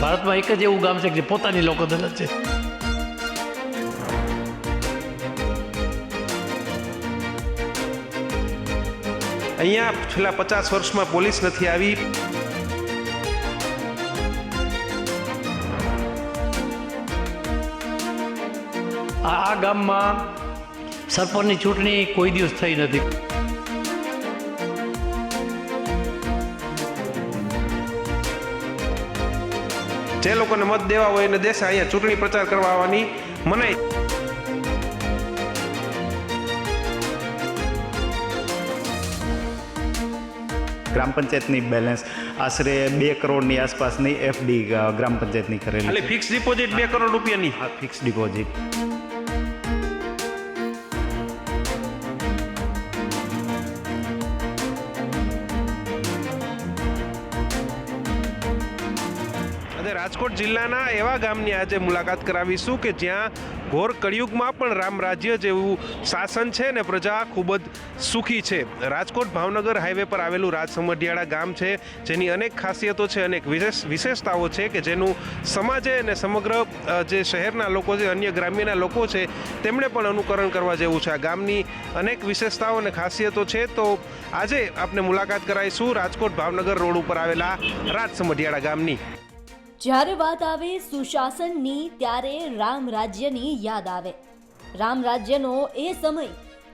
ભારતમાં એક જ એવું ગામ છે કે જે પોતાની લોકો અદાલત છે. અહીંયા છેલ્લા પચાસ વર્ષમાં પોલીસ નથી આવી. આ ગામમાં સરપંચની ચૂંટણી કોઈ દિવસ થઈ નથી. જે લોકોને મત દેવા હોય એને દેશે અહીંયા ચૂંટણી પ્રચાર કરવા આવવાની મનાઈ. ગ્રામ પંચાયતની બેલેન્સ આશરે બે કરોડની આસપાસની એફડી ગ્રામ પંચાયતની કરેલી ફિક્સ ડિપોઝિટ બે કરોડ રૂપિયાની. હા ફિક્સ ડિપોઝિટ રાજકોટ જિલ્લાના એવા ગામની આજે મુલાકાત કરાવીશું કે જ્યાં ઘોર કળિયુગમાં પણ રામ રાજ્ય જેવું શાસન છે ને પ્રજા ખૂબ જ સુખી છે. રાજકોટ ભાવનગર હાઈવે પર આવેલું રાજસમઢિયાળા ગામ છે, જેની અનેક ખાસિયતો છે, અનેક વિશેષ વિશેષતાઓ છે કે જેનું સમાજે અને સમગ્ર જે શહેરના લોકો છે, અન્ય ગ્રામ્યના લોકો છે, તેમણે પણ અનુકરણ કરવા જેવું છે. આ ગામની અનેક વિશેષતાઓ અને ખાસિયતો છે તો આજે આપણે મુલાકાત કરાવીશું રાજકોટ ભાવનગર રોડ ઉપર આવેલા રાજસમઢિયાળા ગામની. જ્યારે વાત આવે સુશાસનની, ત્યારે રામ રાજ્યની યાદ આવે. રામ રાજ્યનો એ સમય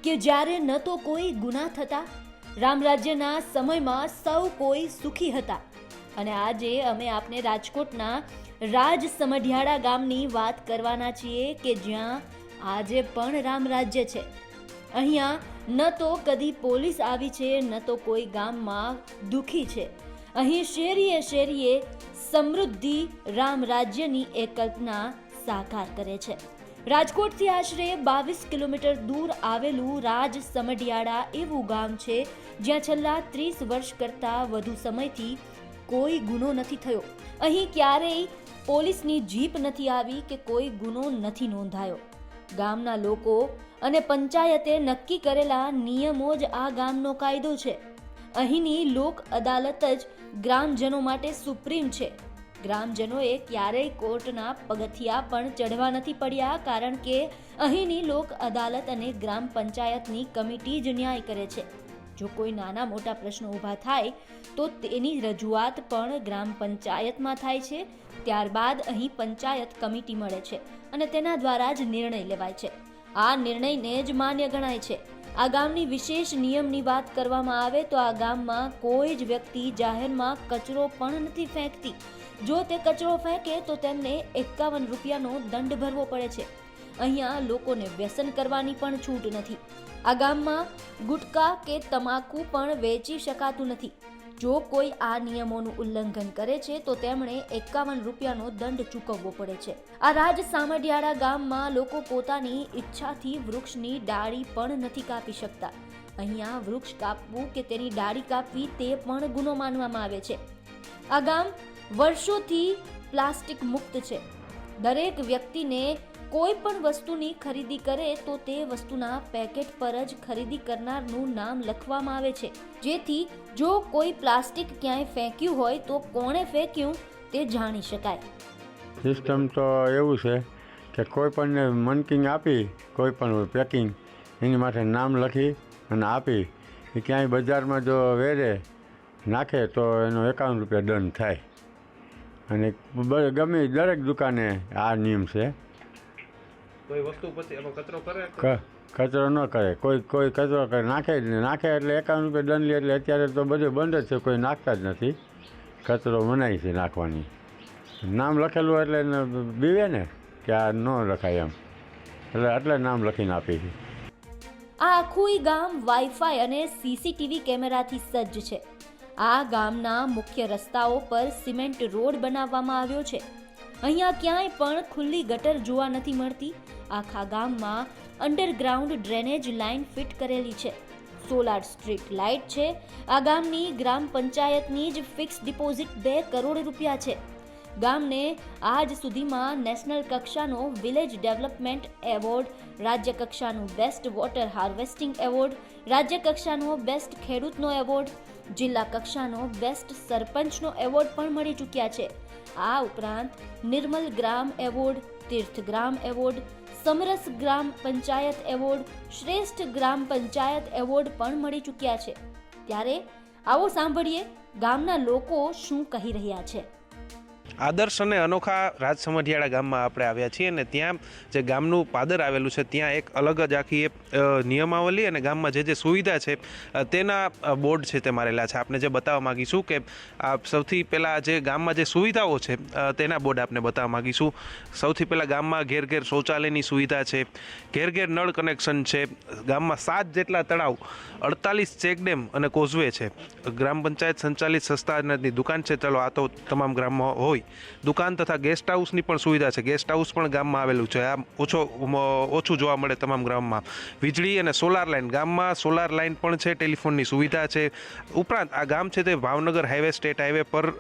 કે જ્યારે ન તો કોઈ ગુના થતા, રામ રાજ્યના સમયમાં સૌ કોઈ સુખી હતા. અને આજે અમે આપને રાજકોટના રાજ સમઢિયાળા ગામની વાત કરવાના છીએ કે જ્યાં આજે પણ રામ રાજ્ય છે. અહીંયા ન તો કદી પોલીસ આવી છે, ન તો કોઈ ગામમાં દુખી છે. અહીં શેરીએ શેરીએ સમૃદ્ધિ રામ રાજ્યની એ કલ્પના સાકાર કરે છે. રાજકોટથી આશરે બાવીસ કિલોમીટર દૂર આવેલું રાજ સમઢિયાળા એવું ગામ છે, જ્યાં છેલ્લા ત્રીસ વર્ષ કરતાં વધુ સમયથી કોઈ ગુનો નથી થયો. અહીં ક્યારેય પોલીસની જીપ નથી આવી કે કોઈ ગુનો નથી નોંધાયો. ગામના લોકો અને પંચાયતે નક્કી કરેલા નિયમો જ આ ગામનો કાયદો છે. અહીંની લોક અદાલત જ ગ્રામજનો માટે સુપ્રીમ છે. ગ્રામજનોએ ક્યારેય કોર્ટના પગથિયા પણ ચઢવા નથી પડ્યા, કારણ કે અહીંની લોક અદાલત અને ગ્રામ પંચાયતની કમિટી જ ન્યાય કરે છે. જો કોઈ નાના મોટા પ્રશ્નો ઊભા થાય, તો તેની રજૂઆત પણ ગ્રામ પંચાયતમાં થાય છે. ત્યારબાદ અહીં પંચાયત કમિટી મળે છે અને તેના દ્વારા જ નિર્ણય લેવાય છે. આ નિર્ણયને જ માન્ય ગણાય છે. આ ગામની વિશેષ નિયમની વાત કરવામાં આવે તો આ ગામમાં કોઈ જ વ્યક્તિ જાહેરમાં કચરો પણ નથી ફેંકતી. જો તે કચરો ફેંકે તો તેમને એકાવન રૂપિયાનો દંડ ભરવો પડે છે. અહીંયા લોકોને વ્યસન કરવાની પણ છૂટ નથી. આ ગામમાં ગુટકા કે તમાકુ પણ વેચી શકાતું નથી. જો કોઈ આ નિયમોનું ઉલ્લંઘન કરે છે, તો તેમણે એકાવન રૂપિયાનો દંડ ચૂકવવો પડે છે. આ રાજ સામઢિયાળા ગામમાં લોકો પોતાની ઈચ્છાથી વૃક્ષની ડાળી પણ નથી કાપી શકતા. અહીંયા વૃક્ષ કાપવું કે તેની ડાળી કાપવી તે પણ ગુનો માનવામાં આવે છે. આ ગામ વર્ષોથી પ્લાસ્ટિક મુક્ત છે. દરેક વ્યક્તિને કોઈ પણ વસ્તુની ખરીદી કરે તો તે વસ્તુના પેકેટ પર જ ખરીદી કરનારનું નામ લખવામાં આવે છે. જેથી જો કોઈ પ્લાસ્ટિક ક્યાંય ફેંક્યું હોય તો કોણે ફેંક્યું તે જાણી શકાય. સિસ્ટમ તો એવું છે કે કોઈ પણને મનકિંગ આપી, કોઈ પણ પેકિંગ, એની માટે નામ લખી અને આપી, એ ક્યાંય બજારમાં જો વેરે, નાખે તો એનો એકાવન રૂપિયા દંડ થાય. અને ગમે દરેક દુકાને આ નિયમ છે. કોઈ વસ્તુ પછી એનો કચરો કરે કચરો ન કરે. કોઈ કોઈ કચરો કરે. નાખે જ નહીં નાખે એટલે એકાવન રૂપિયા દંડ લે એટલે અત્યારે તો બધું બંધ જ છે. કોઈ નાખતા જ નથી. કચરો મનાય છે નાખવાની. નામ લખેલું એટલે બીવે ને કે આ ન લખાય એમ. એટલે એટલે નામ લખીને આપી છે. આ આખું ગામ વાઈફાઈ અને સીસીટીવી કેમેરાથી સજ્જ છે. આ ગામના મુખ્ય રસ્તાઓ પર સિમેન્ટ રોડ બનાવવામાં આવ્યો છે. અહીંયા ક્યાંય પણ ખુલ્લી ગટર જોવા નથી મળતી. આખા ગામમાં અંડરગ્રાઉન્ડ ડ્રેનેજ લાઇન ફિટ કરેલી છે. સોલાર સ્ટ્રીટ લાઇટ છે. આ ગામની ગ્રામ પંચાયતની જ ફિક્સ ડિપોઝિટ બે કરોડ રૂપિયા છે. ગામને આજ સુધીમાં નેશનલ કક્ષાનો વિલેજ ડેવલપમેન્ટ એવોર્ડ રાજ્ય કક્ષાનું બેસ્ટ વોટર હાર્વેસ્ટિંગ એવોર્ડ રાજ્ય કક્ષાનો બેસ્ટ ખેડૂતનો એવોર્ડ જિલ્લા કક્ષાનો બેસ્ટ સરપંચનો એવોર્ડ પણ મળી ચૂક્યા છે. આ ઉપરાંત Nirmal Gram Award, Tirth Gram Award, Samras Gram Panchayat Award, શ્રેષ્ઠ ગ્રામ પંચાયત એવોર્ડ પણ મળી ચૂક્યા છે. ત્યારે આવો સાંભળીએ ગામના લોકો શું કહી રહ્યા છે. આદર્શ અને અનોખા રાજસમઢિયાળા ગામમાં આપણે આવ્યા છીએ અને ત્યાં જે ગામનું પાદર આવેલું છે, ત્યાં એક અલગ જ આખી એ નિયમાવલી અને ગામમાં જે જે સુવિધા છે તેના બોર્ડ છે તે મારેલા છે. આપણે જે બતાવવા માગીશું કે આ સૌથી પહેલાં જે ગામમાં જે સુવિધાઓ છે તેના બોર્ડ આપણે બતાવવા માગીશું. સૌથી પહેલાં ગામમાં ઘેર ઘેર શૌચાલયની સુવિધા છે, ઘેર ઘેર નળ કનેક્શન છે, ગામમાં સાત જેટલા તળાવ, અડતાલીસ ચેકડેમ અને કોઝવે છે. ગ્રામ પંચાયત સંચાલિત સંસ્થાની દુકાન છે. ચલો, આ તો તમામ ગ્રામમાં હોય. દુકાન તથા ગેસ્ટ હાઉસની પણ સુવિધા છે. ગેસ્ટ હાઉસ પણ ગામમાં આવેલું છે. આ ઓછો ઓછું જોવા મળે તમામ ગામમાં વીજળી અને સોલાર લાઇન ગામમાં સોલાર લાઇન પણ છે ટેલિફોનની સુવિધા છે. ઉપરાંત આ ગામ છે તે ભાવનગર હાઈવે સ્ટેટ હાઈવે પર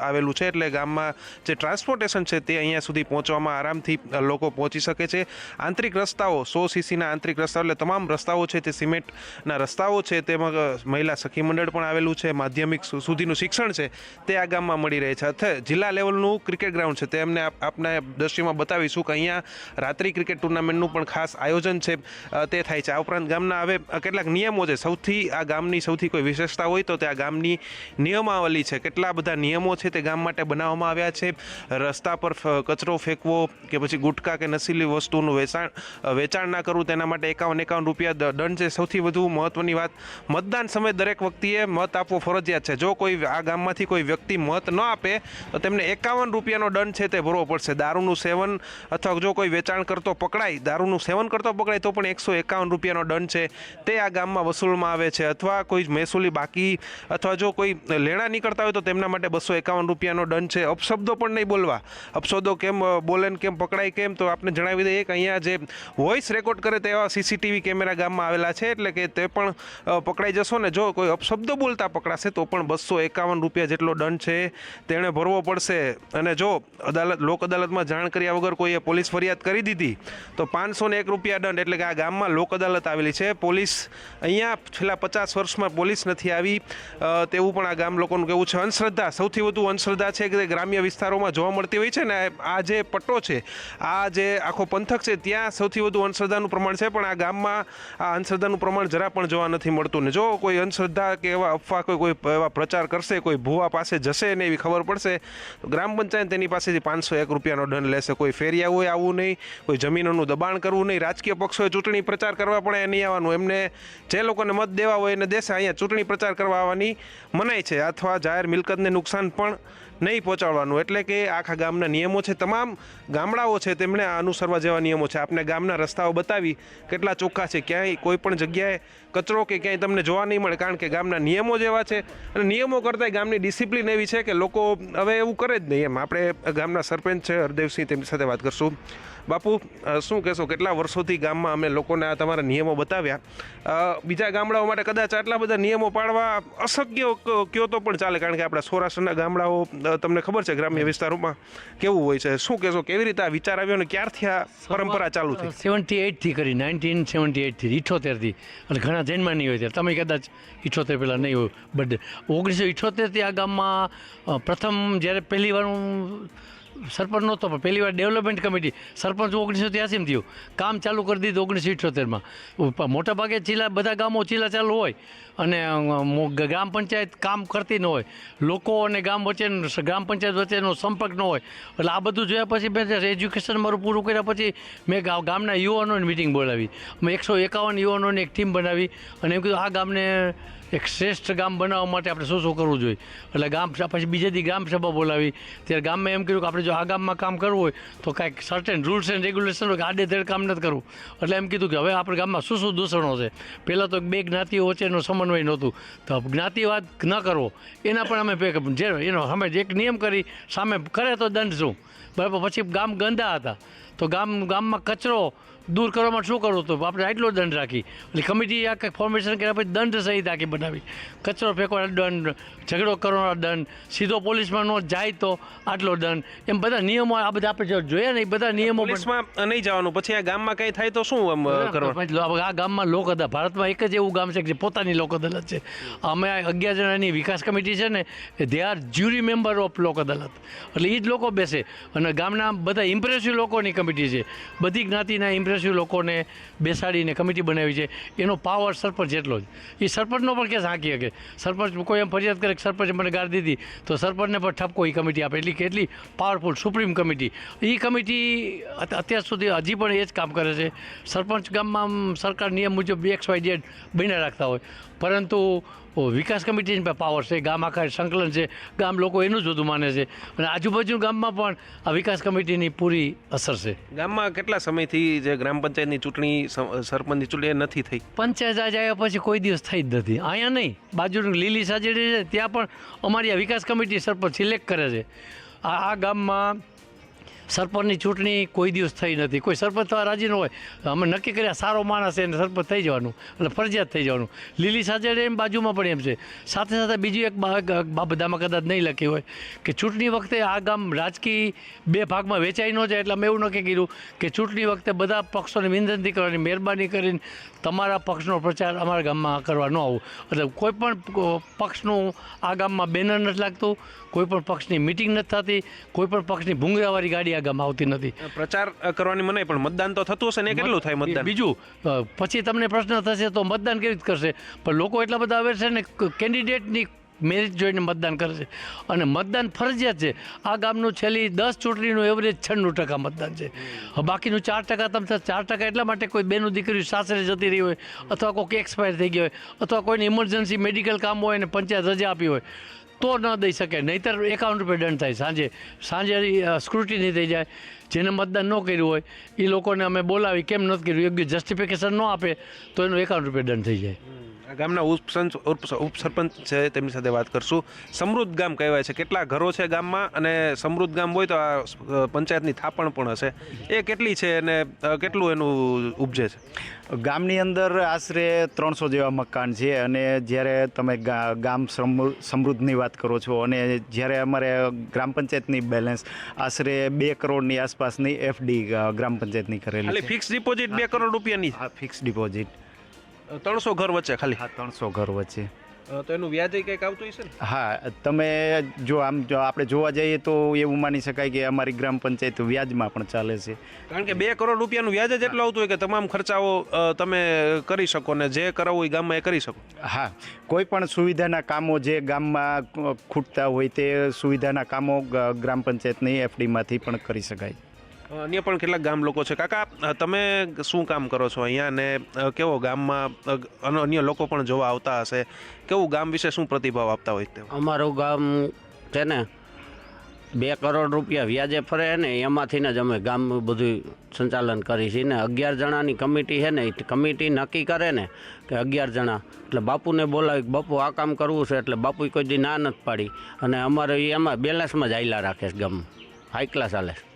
આવેલું છે. એટલે ગામમાં જે ટ્રાન્સપોર્ટેશન છે તે અહીંયા સુધી પહોંચવામાં આરામથી લોકો પહોંચી શકે છે. આંતરિક રસ્તાઓ, સો સીસીના આંતરિક રસ્તાઓ, એટલે તમામ રસ્તાઓ છે તે સિમેન્ટના રસ્તાઓ છે. તેમાં મહિલા સખી મંડળ પણ આવેલું છે. માધ્યમિક સુધીનું શિક્ષણ છે તે આ ગામમાં મળી રહે છે. અથવા જિલ્લા લેવલનું ક્રિકેટ ગ્રાઉન્ડ છે. તે આપ- આપને દ્રશ્યમાં બતાવીશું કે અહીંયા રાત્રિ ક્રિકેટ ટુર્નામેન્ટનું પણ ખાસ આયોજન છે તે થાય છે. આ ઉપરાંત ગામના હવે કેટલાક નિયમો છે. સૌથી આ ગામની સૌથી કોઈ વિશેષતા હોય તો તે આ ગામની નિયમાવલી છે. કેટલા બધા નિયમો છે તે ગામ માટે બનાવવામાં આવ્યા છે. રસ્તા પર કચરો ફેંકવો કે પછી ગુટકા કે નશીલી વસ્તુનું વેચાણ વેચાણ ના કરવું તેના માટે એકાવન એકાવન રૂપિયા દંડ છે. સૌથી વધુ મહત્વની વાત, મતદાન સમયે દરેક વ્યક્તિએ મત આપવો ફરજિયાત છે. જો કોઈ આ ગામમાંથી કોઈ વ્યક્તિ મત ન આપે, તો તેમને એકાવન રૂપિયાનો દંડ છે તે ભરવો પડશે. દારૂનું સેવન અથવા જો કોઈ વેચાણ કરતો પકડાય, દારૂનું સેવન કરતો પકડાય તો પણ એકસો એકાવન રૂપિયાનો દંડ છે. તે આ ગામમાં વસૂલમાં આવે છે. અથવા કોઈ મહેસૂલી બાકી અથવા જો કોઈ લેણા નીકળતા હોય તો તેમના માટે બસો એકાવન રૂપિયાનો દંડ છે. અપશબ્દો પણ નહીં બોલવા. અપશબ્દો કેમ બોલે કેમ, પકડાય કેમ, તો આપણે જણાવી દઈએ કે અહીંયા જે વોઇસ રેકોર્ડ કરે તેવા સીસીટીવી કેમેરા ગામમાં આવેલા છે. એટલે કે તે પણ પકડાઈ જશો ને જો કોઈ અપશબ્દો બોલતા પકડાશે તો પણ બસો એકાવન રૂપિયા જેટલો દંડ છે તેણે ભરવો પડશે. અને જો અદાલત, લોક અદાલતમાં જાણ કર્યા વગર કોઈએ પોલીસ ફરિયાદ કરી દીધી, તો પાંચસો ને એક રૂપિયા દંડ. એટલે કે આ ગામમાં લોક અદાલત આવેલી છે. પોલીસ અહીંયા છેલ્લા પચાસ વર્ષમાં પોલીસ નથી આવી. તેવું પણ આ ગામ લોકોનું કહેવું છે. અંધશ્રદ્ધા, સૌથી વધુ અંધશ્રદ્ધા છે કે ગ્રામ્ય વિસ્તારોમાં જોવા મળતી હોય છે ને આ જે પટ્ટો છે, આ જે આખો પંથક છે, ત્યાં સૌથી વધુ અંધશ્રદ્ધાનું પ્રમાણ છે. પણ આ ગામમાં આ અંધશ્રદ્ધાનું પ્રમાણ જરા પણ જોવા નથી મળતું ને. જો કોઈ અંધશ્રદ્ધા કે એવા અફવા કોઈ કોઈ એવા પ્રચાર કરશે, કોઈ ભુવા પાસે જશે ને એવી ખબર પડશે, તો ગ્રામ પંચાયત તેની પાસેથી પાંચસો એક રૂપિયાનો દંડ લેશે. કોઈ ફેરિયા હોય આવું નહીં, કોઈ જમીનોનું દબાણ કરવું નહીં. રાજકીય પક્ષોએ ચૂંટણી પ્રચાર કરવા પણ એ નહીં આવવાનું. એમને જે લોકોને મત દેવા હોય એને દેશે. અહીંયા ચૂંટણી પ્રચાર કરવા આવવાની મનાઈ છે. અથવા જાહેર મિલકતને નુકસાન પણ નહીં પહોંચાડવાનું. એટલે કે આખા ગામના નિયમો છે. તમામ ગામડાઓ છે તેમણે આ અનુસરવા જેવા નિયમો છે. આપણે ગામના રસ્તાઓ બતાવી કેટલા ચોખ્ખા છે. ક્યાંય કોઈ પણ જગ્યાએ કચરો કે ક્યાંય તમને જોવા નહીં મળે. કારણ કે ગામના નિયમો જેવા છે. અને નિયમો કરતાંય ગામની ડિસિપ્લિન એવી છે કે લોકો હવે એવું કરે જ નહીં. એમ આપણે ગામના સરપંચ છે હરદેવસિંહ તેમની સાથે વાત કરશું. બાપુ શું કહેશો? કેટલા વર્ષોથી ગામમાં અમે લોકોને આ તમારા નિયમો બતાવ્યા? બીજા ગામડાઓ માટે કદાચ આટલા બધા નિયમો પાડવા અશક્ય કયો તો પણ ચાલે? કારણ કે આપણા સૌરાષ્ટ્રના ગામડાઓ તમને ખબર છે ગ્રામ્ય વિસ્તારોમાં કેવું હોય છે. શું કહેશો? કેવી રીતે આ વિચાર આવ્યો અને ક્યારથી આ પરંપરા ચાલુ થઈ? સેવન્ટી એઇટથી કરી, નાઇન્ટીન સેવન્ટી એઇટથી ઇઠોતેરથી. અને ઘણા જન્મા નહીં હોય ત્યારે. તમે કદાચ ઇઠોતેર પહેલાં નહીં હોય, બટ ઓગણીસો ઇઠોતેરથી આ ગામમાં પ્રથમ જ્યારે પહેલી વાર હું સરપંચ નહોતો, પણ પહેલી વાર ડેવલપમેન્ટ કમિટી, સરપંચ ઓગણીસો ત્યાસીમાં થયું. કામ ચાલુ કરી દીધું ઓગણીસો મોટા મોટાભાગે ચીલા, બધા ગામો ચીલા ચાલુ હોય અને ગ્રામ પંચાયત કામ કરતી ન હોય. લોકો અને ગામ વચ્ચે ગ્રામ પંચાયત વચ્ચેનો સંપર્ક ન હોય. એટલે આ બધું જોયા પછી મેં એજ્યુકેશન મારું પૂરું કર્યા પછી મેં ગામના યુવાનોની મિટિંગ બોલાવી. મેં એકસો એકાવન યુવાનોની એક ટીમ બનાવી અને એમ કીધું, આ ગામને એક શ્રેષ્ઠ ગામ બનાવવા માટે આપણે શું શું કરવું જોઈએ? એટલે ગામ પછી બીજેથી ગ્રામ સભા બોલાવી. ત્યારે ગામમાં એમ કર્યું કે આપણે જો આ ગામમાં કામ કરવું હોય, તો કાંઈક સર્ટેન રૂલ્સ એન્ડ રેગ્યુલેશન હોય કે આડે ધડ કામ નથી કરવું. એટલે એમ કીધું કે હવે આપણે ગામમાં શું શું દૂષણો છે? પહેલાં તો બે જ્ઞાતિઓ વચ્ચેનો સમન્વય નહોતું. તો જ્ઞાતિવાદ ન કરવો. એના પણ અમે જે, એનો અમે એક નિયમ કરી, સામે કરે તો દંડ શું? બરાબર, પછી ગામ ગંદા હતા. તો ગામ, ગામમાં કચરો દૂર કરવામાં શું કરવું હતું? આપણે આટલો દંડ રાખી. એટલે કમિટી આ ફોર્મેશન કર્યા પછી દંડ સહિત આખી બનાવી. કચરો ફેંકવાનો દંડ ઝઘડો કરવાનો દંડ સીધો પોલીસમાં નો જાય તો આટલો દંડ. એમ બધા નિયમો આ બધા આપણે જોયા ને એ બધા નિયમો પોલીસમાં નહીં જવાનું. પછી આ ગામમાં કંઈ થાય તો શું આમ કરવાનું આ ગામમાં લોક અદાલત ભારતમાં એક જ એવું ગામ છે કે જે પોતાની લોક અદાલત છે. અમે અગિયાર જણાની વિકાસ કમિટી છે ને they are jury member of Lok Adalat. એટલે એ જ લોકો બેસે. અને ગામના બધા ઇમ્પ્રેસિવ લોકોની કમિટી છે. બધી જ્ઞાતિના ઇમ્પ્રેસિવ લોકોને બેસાડીને કમિટી બનાવી છે, એનો પાવર સરપંચ જેટલો જ. એ સરપંચનો પણ કેસ હાંકી શકે. સરપંચ કોઈ એમ ફરિયાદ કરે કે સરપંચે મને ગાળ દીધી, તો સરપંચને પણ ઠપકો એ કમિટી આપે. એટલી કેટલી પાવરફુલ સુપ્રીમ કમિટી. એ કમિટી અત્યાર સુધી હજી પણ એ જ કામ કરે છે. સરપંચ ગામમાં સરકાર નિયમ મુજબ એક્સ વાય ઝેડ બન્યા રાખતા હોય. પરંતુ વિકાસ કમિટીની પણ પાવર છે ગામ આખા સંકલન છે ગામ લોકો એનું જ વધુ માને છે. અને આજુબાજુ ગામમાં પણ આ વિકાસ કમિટીની પૂરી અસર છે. ગામમાં કેટલા સમયથી જે ગ્રામ પંચાયતની ચૂંટણી સરપંચની ચૂંટણી નથી થઈ? પંચાયત આજે આવ્યા પછી કોઈ દિવસ થઈ જ નથી. અહીંયા નહીં. બાજુની લીલી સાજેડી છે ત્યાં પણ અમારી આ વિકાસ કમિટી સરપંચ સિલેક્ટ કરે છે. આ આ ગામમાં સરપંચની ચૂંટણી કોઈ દિવસ થઈ નથી. કોઈ સરપંચ થવા રાજી ન હોય. અમે નક્કી કર્યા, સારો માણસ એને સરપંચ થઈ જવાનું. એટલે ફરજિયાત થઈ જવાનું. લીલી સાજડે એમ બાજુમાં પણ એમ છે. સાથે સાથે બીજું એક બા- ગ- કદાચ નહીં લખી હોય કે ચૂંટણી વખતે આ ગામ રાજકીય બે ભાગમાં વેચાઈ ન જાય એટલે અમે એવું નક્કી કર્યું કે ચૂંટણી વખતે બધા પક્ષોને વિનંતી કરવાની, મહેરબાની કરીને તમારા પક્ષનો પ્રચાર અમારા ગામમાં કરવા ન આવું. એટલે કોઈ પણ પક્ષનું આ ગામમાં બેનર નથી લાગતું, કોઈ પણ પક્ષની મિટિંગ નથી થતી, કોઈ પણ પક્ષની ભૂંગરાવાળી ગાડી આ ગમાવતી આવતી નથી પ્રચાર કરવાની મનાઈ પણ મતદાન તો થતું હશે ને? કેટલું થાય મતદાન? બીજું પછી તમને પ્રશ્ન થશે તો મતદાન કેવી રીતે કરશે? પણ લોકો એટલા બધા આવે છે ને કેન્ડિડેટની મેરિટ જોઈને મતદાન કરશે અને મતદાન ફરજિયાત છે. આ ગામનું છેલ્લી દસ ચૂંટણીનું એવરેજ છન્નું ટકા મતદાન છે. બાકીનું ચાર ટકા તમે ચાર ટકા એટલા માટે કોઈ બેનું દીકરી સાસરે જતી રહી હોય અથવા કોઈ એક્સપાયર થઈ ગયો હોય અથવા કોઈને ઇમરજન્સી મેડિકલ કામ હોય અને પંચાયત રજા આપી હોય તો ન દઈ શકે, નહીતર એકાઉન્ટ રૂપિયા દંડ થાય. સાંજે સાંજે સ્ક્રુટિની થઈ જાય. જેને મતદાન ન કર્યું હોય એ લોકોને અમે બોલાવી, કેમ નથી કર્યું? યોગ્ય જસ્ટિફિકેશન ન આપે, તો એનું એકાઉન્ટ રૂપિયા દંડ થઈ જાય. ગામના ઉપસંચ ઉપ- ઉપસરપંચ છે તેમની સાથે વાત કરશું. સમૃદ્ધ ગામ કહેવાય છે. કેટલા ઘરો છે ગામમાં? અને સમૃદ્ધ ગામ હોય તો આ પંચાયતની થાપણ પણ હશે. એ કેટલી છે અને કેટલું એનું ઉપજે છે? ગામની અંદર આશરે ત્રણસો જેવા મકાન છે અને જ્યારે તમે ગા- ગામ સમૃ- સમૃદ્ધની વાત કરો છો અને જ્યારે અમારે ગ્રામ પંચાયતની બેલેન્સ આશરે બે કરોડની આસપાસની એફડી ગ્રામ પંચાયતની કરેલી ફિક્સ ડિપોઝિટ બે કરોડ રૂપિયાની ફિક્સ ડિપોઝિટ ત્રણસો ઘર વચ્ચે ખાલી. હા ત્રણસો ઘર વચ્ચે. તો એનું વ્યાજ કંઈક આવતું હશે ને? હા તમે જો આમ જો આપણે જોવા જઈએ તો એવું માની શકાય કે અમારી ગ્રામ પંચાયત વ્યાજમાં પણ ચાલે છે. કારણ કે બે કરોડ રૂપિયાનું વ્યાજ જ એટલું આવતું હોય કે તમામ ખર્ચાઓ તમે કરી શકો ને જે કરાવવું એ ગામમાં એ કરી શકો. હા કોઈ પણ સુવિધાના કામો જે ગામમાં ખૂટતા હોય તે સુવિધાના કામો ગ્રામ પંચાયતની એફડીમાંથી પણ કરી શકાય. અન્ય પણ કેટલાક ગામ લોકો છે. કાકા તમે શું કામ કરો છો અહીંયા? ને કેવો ગામમાં અન્ય લોકો પણ જોવા આવતા હશે. કેવું ગામ વિશે શું પ્રતિભાવ આપતા હોય તે અમારું ગામ છે ને, બે કરોડ રૂપિયા વ્યાજે ફરે ને એમાંથી જ અમે ગામ બધું સંચાલન કરી છીએ. ને અગિયાર જણાની કમિટી છે ને, એ કમિટી નક્કી કરે ને કે અગિયાર જણા. એટલે બાપુને બોલાવી, બાપુ આ કામ કરવું છે એટલે બાપુએ કોઈ દી ના નથી પાડી. અને અમારે એમાં બેલેન્સમાં જ આયલા રાખે છે ગામ. હાઈ ક્લાસ હાલે છે.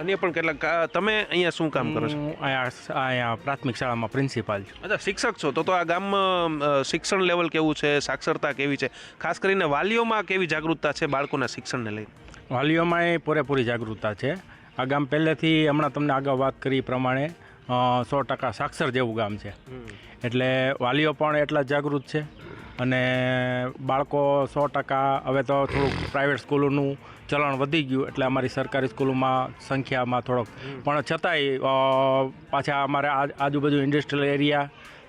અન્ય પણ કેટલાક તમે અહીંયા શું કામ કરો છો? અહીંયા અહીંયા પ્રાથમિક શાળામાં પ્રિન્સિપાલ છું. અચ્છા શિક્ષક છો. તો તો આ ગામમાં શિક્ષણ લેવલ કેવું છે? સાક્ષરતા કેવી છે? ખાસ કરીને વાલીઓમાં કેવી જાગૃતતા છે બાળકોના શિક્ષણને લઈને વાલીઓમાં એ પૂરેપૂરી જાગૃતતા છે. આ ગામ પહેલેથી હમણાં તમને આગળ વાત કરી પ્રમાણે સો ટકા સાક્ષર જેવું ગામ છે. એટલે વાલીઓ પણ એટલા જાગૃત છે. અને બાળકો સો ટકા હવે તો થોડુંક પ્રાઇવેટ સ્કૂલોનું ચલણ વધી ગયું એટલે અમારી સરકારી સ્કૂલોમાં સંખ્યામાં થોડોક. પણ છતાંય પાછા અમારે આ- આજુબાજુ ઇન્ડસ્ટ્રીયલ એરિયા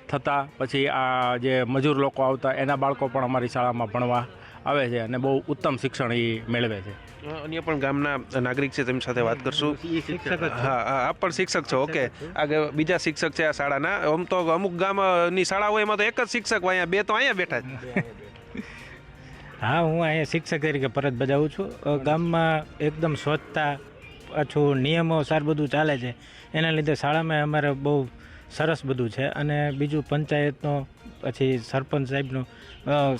થતાં પછી આ જે મજૂર લોકો આવતા એના બાળકો પણ અમારી શાળામાં ભણવા આવે છે અને બહુ ઉત્તમ શિક્ષણ એ મેળવે છે. અન્ય પણ ગામના નાગરિક છે તેમની સાથે વાત કરશું. હા હા આપ પણ શિક્ષક છો ઓકે. આ બીજા શિક્ષક છે આ શાળાના. આમ તો અમુક ગામની શાળા હોય એમાં તો એક જ શિક્ષક હોય અહીંયા બે તો અહીંયા બેઠા છે હા હું અહીંયા શિક્ષક તરીકે ફરજ બજાવું છું. ગામમાં એકદમ સ્વચ્છતા પાછું નિયમો સાર બધું ચાલે છે. એના લીધે શાળામાં અમારે બહુ સરસ બધું છે. અને બીજું પંચાયતનો પછી સરપંચ સાહેબનો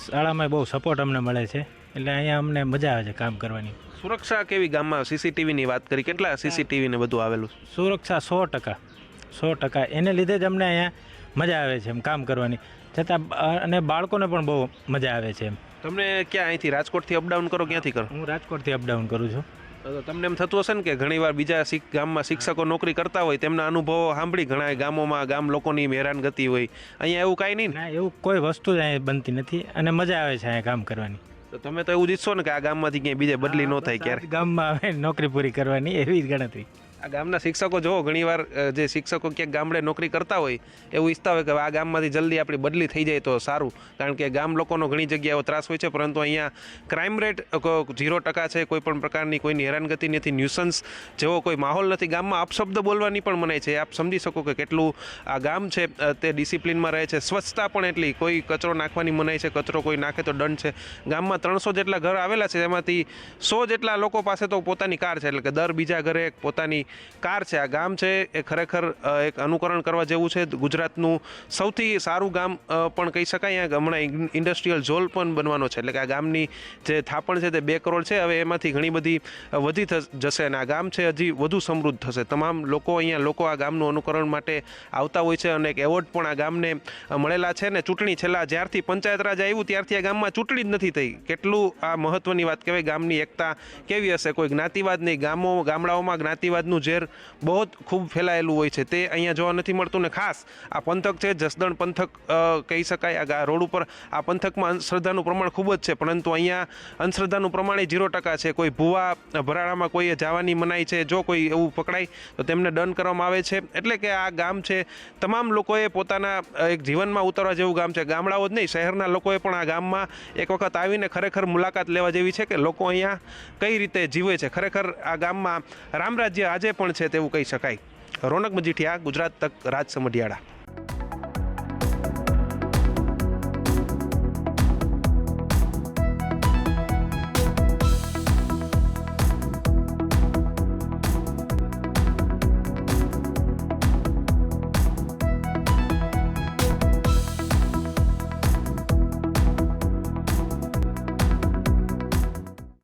શાળામાં બહુ સપોર્ટ અમને મળે છે. એટલે અહીંયા અમને મજા આવે છે કામ કરવાની. સુરક્ષા કેવી ગામમાં સીસીટીવીની વાત કરી? કેટલા સીસીટીવી ને બધું આવેલું સુરક્ષા સો ટકા સો ટકા. એને લીધે જ અમને અહીંયા મજા આવે છે એમ કામ કરવાની. છતાં અને બાળકોને પણ બહુ મજા આવે છે એમ. તમને ક્યાં અહીંથી રાજકોટથી અપડાઉન કરો ક્યાંથી કરો? હું રાજકોટથી અપડાઉન કરું છું. તો તમને એમ થતું હશે ને કે ઘણીવાર બીજા ગામમાં શિક્ષકો નોકરી કરતા હોય તેમના અનુભવો સાંભળી ઘણા ગામોમાં ગામ લોકોની હેરાનગતિ હોય. અહીંયા એવું કાંઈ નહીં ને? એવું કોઈ વસ્તુ જ અહીંયા બનતી નથી અને મજા આવે છે અહીંયા કામ કરવાની. તો તમે તો એવું જ ઈચ્છો ને કે આ ગામમાંથી ક્યાંય બીજે બદલી ન થાય ક્યારે ગામમાં આવે નોકરી પૂરી કરવાની એવી જ ગણતરી. આ ગામના શિક્ષકો જોવો ઘણીવાર જે શિક્ષકો ક્યાંક ગામડે નોકરી કરતા હોય, એવું ઈચ્છતા હોય કે આ ગામમાંથી જલ્દી આપણી બદલી થઈ જાય તો સારું. કારણ કે ગામ લોકોનો ઘણી જગ્યાએ ત્રાસ હોય છે, પરંતુ અહીંયા ક્રાઇમ રેટ ઝીરો ટકા છે, કોઈ પણ પ્રકારની કોઈની હેરાનગતિ નથી ન્યુસન્સ જેવો કોઈ માહોલ નથી. ગામમાં અપશબ્દ બોલવાની પણ મનાય છે. આપ સમજી શકો કે કેટલું આ ગામ છે તે ડિસિપ્લિનમાં રહે છે. સ્વચ્છતા પણ એટલી, કોઈ કચરો નાખવાની મનાય છે, કચરો કોઈ નાખે તો દંડ છે. ગામમાં ત્રણસો જેટલા ઘર આવેલા છે એમાંથી સો જેટલા લોકો પાસે તો પોતાની કાર છે, એટલે કે દર બીજા ઘરે પોતાની કાર છે, આ ગામ છે, એ ખરેખર એક અનુકરણ કરવા જેવું છે. ગુજરાતનું સૌથી સારું ગામ પણ કહી શકાય અહીંયા હમણાં ઇન્ડસ્ટ્રીયલ ઝોન પણ બનવાનો છે. એટલે કે આ ગામની જે થાપણ છે, તે બે કરોડ છે. હવે એમાંથી ઘણી બધી વધી જશે અને આ ગામ છે, હજી વધુ સમૃદ્ધ થશે. તમામ લોકો અહીંયા, લોકો આ ગામનું અનુકરણ માટે આવતા હોય છે અને એક એવોર્ડ પણ આ ગામને મળેલા છે ને ચૂંટણી છેલ્લા જ્યારથી પંચાયત રાજ આવ્યું, ત્યારથી આ ગામમાં ચૂંટણી જ નથી થઈ. કેટલું આ મહત્વની વાત કહેવાય, ગામની એકતા કેવી હશે? કોઈ જ્ઞાતિવાદ નહીં ગામો, ગામડાઓમાં જ્ઞાતિવાદનું ઝેર બહુ જ ખૂબ ફેલાયેલું હોય છે. તે અહીંયા જોવા નથી મળતું ને ખાસ આ પંથક છે, જસદણ પંથક કહી શકાય. આ રોડ ઉપર આ પંથકમાં અંધશ્રદ્ધાનું પ્રમાણ ખૂબ જ છે, પરંતુ અહીંયા અંધશ્રદ્ધાનું પ્રમાણ એ ઝીરો ટકા છે. કોઈ ભૂવા ભરાડામાં કોઈએ જવાની મનાઈ છે, જો કોઈ એવું પકડાય, તો તેમને દંડ કરવામાં આવે છે. એટલે કે આ ગામ છે, તમામ લોકોએ પોતાના એક જીવનમાં ઉતરવા જેવું ગામ છે. ગામડાઓ જ નહીં, શહેરના લોકોએ પણ આ ગામમાં એક વખત આવીને ખરેખર મુલાકાત લેવા જેવી છે કે લોકો અહીંયા કઈ રીતે જીવે છે. ખરેખર આ ગામમાં રામરાજ્ય આજે પણ છે તેવું કહી શકાય. રોનક મજીઠિયા ગુજરાત તક રાજ સમઢિયાળા.